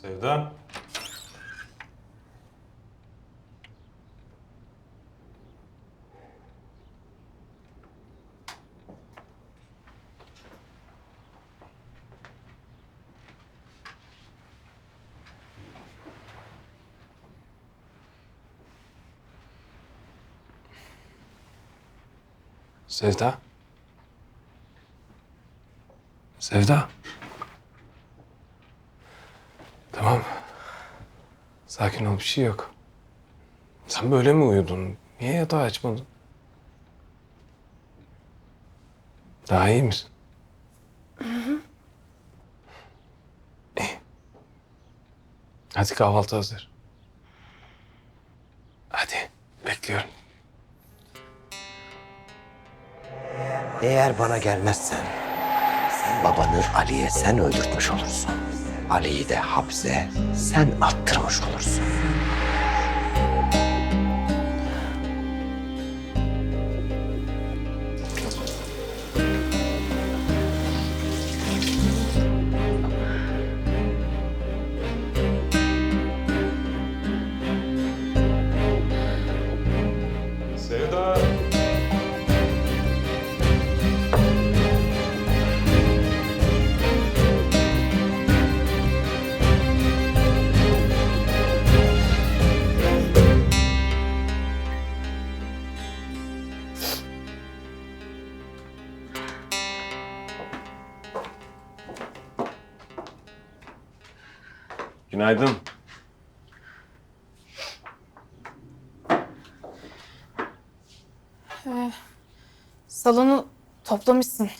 Sevda. Sevda. Sevda. Tamam. Sakin ol bir şey yok. Sen böyle mi uyudun? Niye yatağı açmadın? Daha iyi misin? İyi. Hadi kahvaltı hazır. Hadi bekliyorum. Eğer bana gelmezsen sen babanı Ali'ye sen öldürtmüş olursun. Ali'yi de hapse sen attırmış olursun. Sevda. Günaydın. Salonu toplamışsın.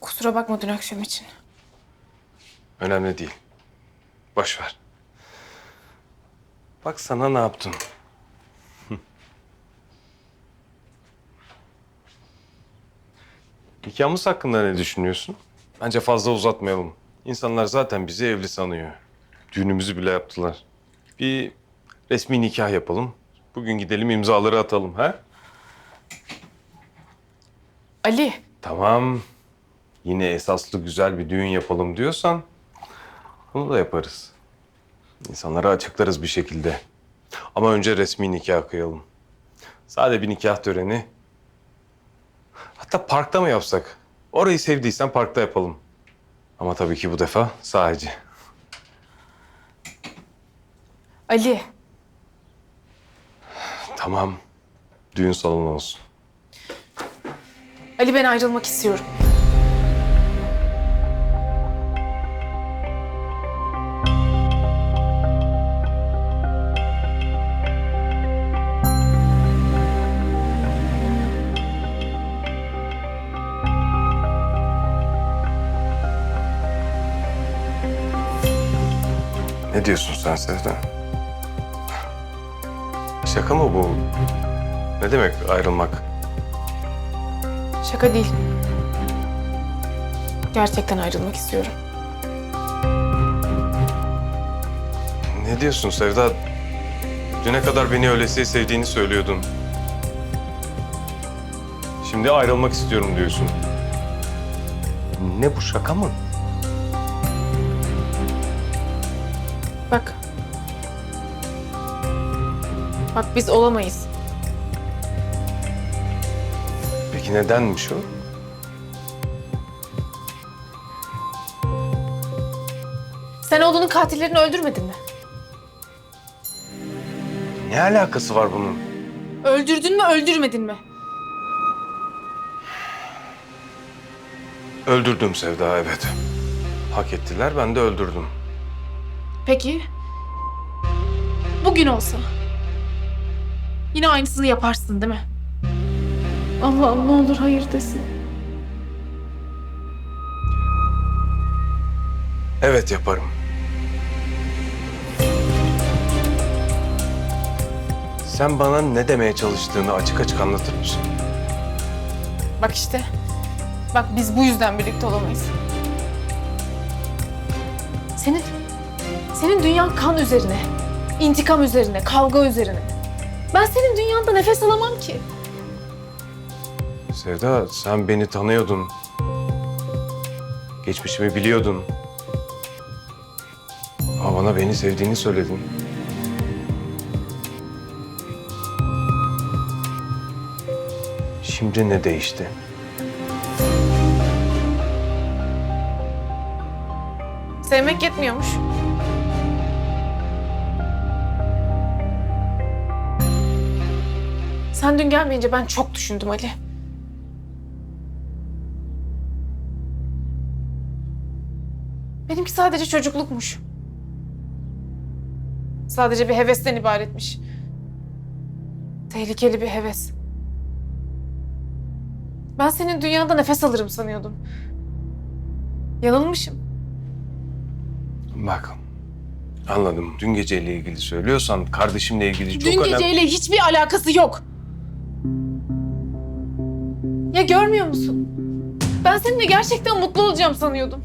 Kusura bakma dün akşam için. Önemli değil. Boş ver. Bak sana ne yaptım. Hı. Nikahımız hakkında ne düşünüyorsun? Bence fazla uzatmayalım. İnsanlar zaten bizi evli sanıyor. Düğünümüzü bile yaptılar. Bir resmi nikah yapalım. Bugün gidelim imzaları atalım ha? Ali, Tamam. Yine esaslı güzel bir düğün yapalım diyorsan bunu da yaparız. İnsanlara açıklarız bir şekilde. Ama önce resmi nikah kıyalım. Sade bir nikah töreni. Hatta parkta mı yapsak? Orayı sevdiysen parkta yapalım. Ama tabii ki bu defa sadece. Ali. Tamam. Düğün salonu olsun. Ali ben ayrılmak istiyorum. Ne diyorsun sen Sevda? Şaka mı bu? Ne demek ayrılmak? Şaka değil. Gerçekten ayrılmak istiyorum. Ne diyorsun Sevda? Düne kadar beni öylesiye sevdiğini söylüyordun. Şimdi ayrılmak istiyorum diyorsun. Ne bu şaka mı? Bak. Bak biz olamayız. Peki nedenmiş o? Sen oğlunun katillerini öldürmedin mi? Ne alakası var bunun? Öldürdün mü, öldürmedin mi? Öldürdüm Sevda evet. Hak ettiler ben de öldürdüm. Peki. Bugün olsa. Yine aynısını yaparsın değil mi? Allah'ım ne olur hayır desin. Evet yaparım. Sen bana ne demeye çalıştığını açık açık anlatır mısın? Bak işte. Bak biz bu yüzden birlikte olamayız. Senin, senin dünyan kan üzerine, intikam üzerine, kavga üzerine. Ben senin dünyanda nefes alamam ki. Sevda sen beni tanıyordun. Geçmişimi biliyordun. Ama bana beni sevdiğini söyledin. Şimdi ne değişti? Sevmek yetmiyormuş. Sen dün gelmeyince ben çok düşündüm Ali. Benimki sadece çocuklukmuş. Sadece bir hevesten ibaretmiş. Tehlikeli bir heves. Ben senin dünyada nefes alırım sanıyordum. Yanılmışım. Bak. Anladım. Dün geceyle ilgili söylüyorsan kardeşimle ilgili çok Dün önemli... geceyle hiçbir alakası yok. Ya görmüyor musun? Ben seninle gerçekten mutlu olacağım sanıyordum.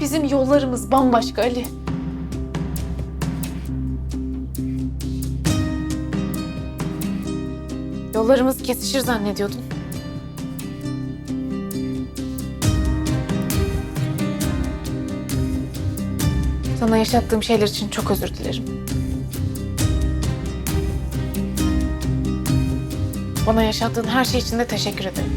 Bizim yollarımız bambaşka Ali. Yollarımız kesişir zannediyordum. Sana yaşattığım şeyler için çok özür dilerim. Bana yaşattığın her şey için de teşekkür ederim.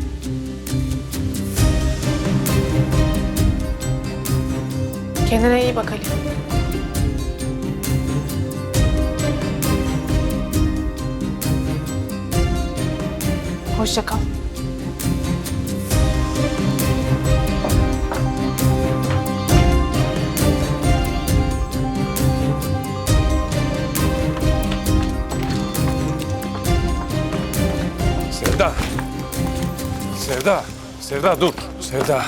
Kendine iyi bak Ali. Hoşça kal. Sevda. Sevda dur. Sevda.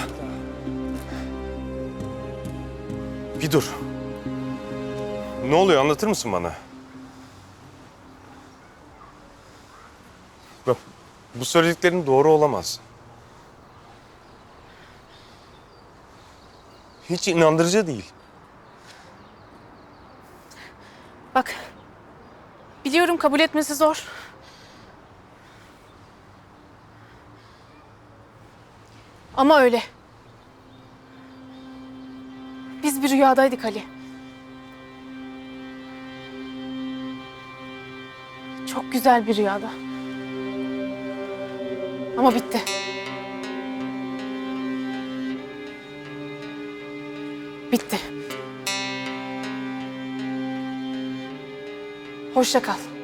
Bir dur. Ne oluyor anlatır mısın bana? Bak bu söylediklerin doğru olamaz. Hiç inandırıcı değil. Bak. Biliyorum kabul etmesi zor. Ama öyle. Biz bir rüyadaydık Ali. Çok güzel bir rüyada. Ama bitti. Bitti. Hoşça kal.